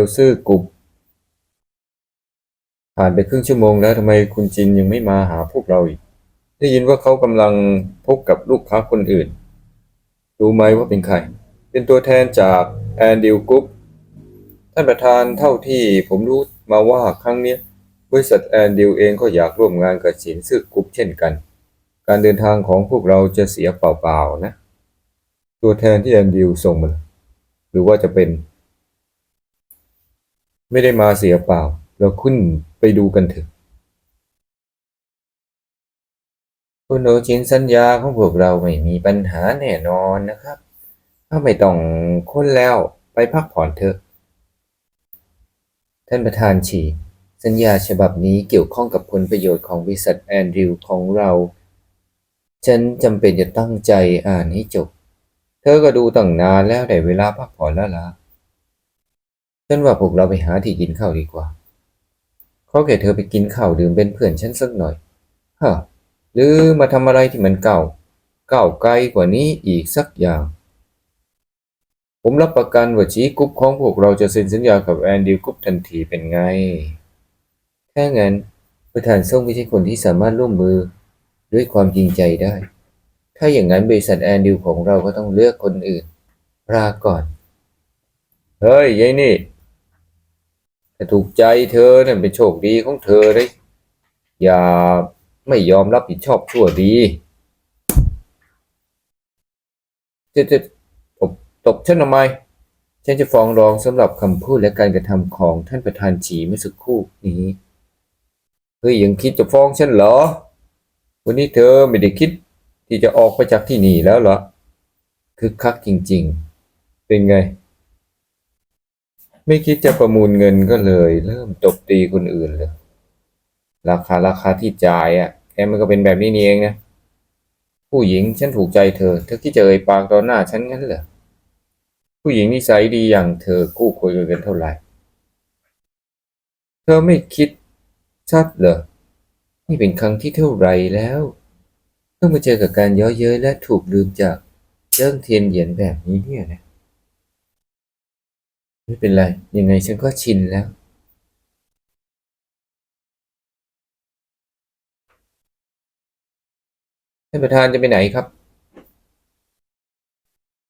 ลซื่อกรุบผ่านไปครึ่งชั่วโมงแล้วทำไมคุณจินยังไม่มาหาพวกเราอีก ได้ยินว่าเขากำลังพบกับลูกค้าคนอื่น รู้ไหมว่าเป็นใคร เป็นตัวแทนจากแอนดิวกรุ๊ปท่านประธานเท่าที่ผมรู้มาว่าครั้งนี้บริษัทแอนดิวเองก็อยากร่วมงานกับสินซื่อกรุ๊ปเช่นกัน การเดินทางของพวกเราจะเสียเปล่าๆนะ ตัวแทนที่แอนดิวส่งมาหรือว่าจะเป็น ไม่ได้มาเสียเปล่า เราขึ้นไปดูกันเถอะคุณโอชินสัญญาของพวกเราไม่มีปัญหาแน่นอนนะครับ ถ้าไม่ต้องค้นแล้วไปพักผ่อนเถอะ ท่านประธานฉี สัญญาฉบับนี้เกี่ยวข้องกับผลประโยชน์ของบริษัทแอนดริวของเรา ฉันจำเป็นจะตั้งใจอ่านให้จบ เธอก็ดูตั้งนานแล้วได้เวลาพักผ่อนแล้วล่ะ ฉันว่าพวกเราไปหาที่กินข้าวดีกว่าขอแค่เธอไปกินข้าวดื่มเป็นเพื่อนฉันสักหน่อยฮะหรือมาทำอะไรที่มันเก่า เก่าไกลกว่านี้อีกสักอย่าง ผมรับประกันว่าชีกุ๊ปของพวกเราจะเซ็นสัญญากับแอนดิวกุ๊ปทันทีเป็นไง แค่งั้นประธานส่งไม่ใช่คนที่สามารถร่วมมือด้วยความจริงใจได้ ถ้าอย่างนั้นบริษัทแอนดิวของเราก็ต้องเลือกคนอื่นลาก่อน เฮ้ยยายนี่ ถ้าถูกใจเธอนั่นเป็นโชคดีของเธอเลยอย่าไม่ยอมรับผิดชอบชั่วดีจะจะตบตบฉันทำไม ฉันจะฟ้องร้องสำหรับคำพูดและการกระทำของท่านประธานฉีเมื่อสักครู่นี้เฮ้ยยังคิดจะฟ้องฉันเหรอ วันนี้เธอไม่ได้คิดที่จะออกไปจากที่นี่แล้วเหรอคึกคักจริง ๆ เป็นไง ไม่คิดจะประมูลเงินก็เลย เริ่มตบตีคนอื่นเลย ราคาราคาที่จ่ายอะแกมันก็เป็นแบบนี้นี่เองนะผู้หญิงฉันถูกใจเธอ เธอคิดจะเอ่ยปากต่อหน้าฉันงั้นเหรอผู้หญิงนิสัยดีอย่างเธอกู้คุยกันเท่าไหร่ เธอไม่คิดชัดเหรอนี่เป็นครั้งที่เท่าไรแล้วเพิ่งมาเจอกับการย้อเย้ยและถูกลืมจากเรื่องเทียนเหยียนแบบนี้เนี่ยนะ ไม่เป็นไร ยังไงฉันก็ชินแล้วท่านประธานจะไปไหนครับ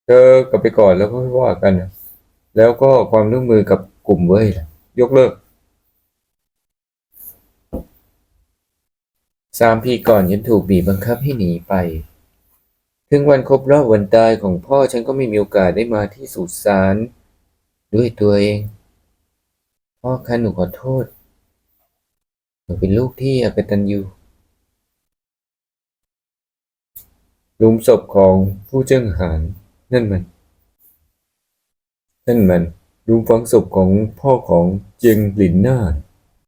เธอกลับไปก่อนแล้วก็ค่ว่ากันนะแล้วก็ความร่วมมือกับกลุ่มเว้ยล่ะยกเลิกสามปีก่อนฉันถูกบีบบังคับให้หนีไป ถึงวันครบรอบวันตายของพ่อฉันก็ไม่มีโอกาสได้มาที่สุสาน ด้วยตัวเอง พ่อคะหนูขอโทษ หนูเป็นลูกที่อกตันยูลุมศพของผู้เจ้าหารนั่นมัน นั่นมันลุมฝังศพของพ่อของเจียงหลินน่าน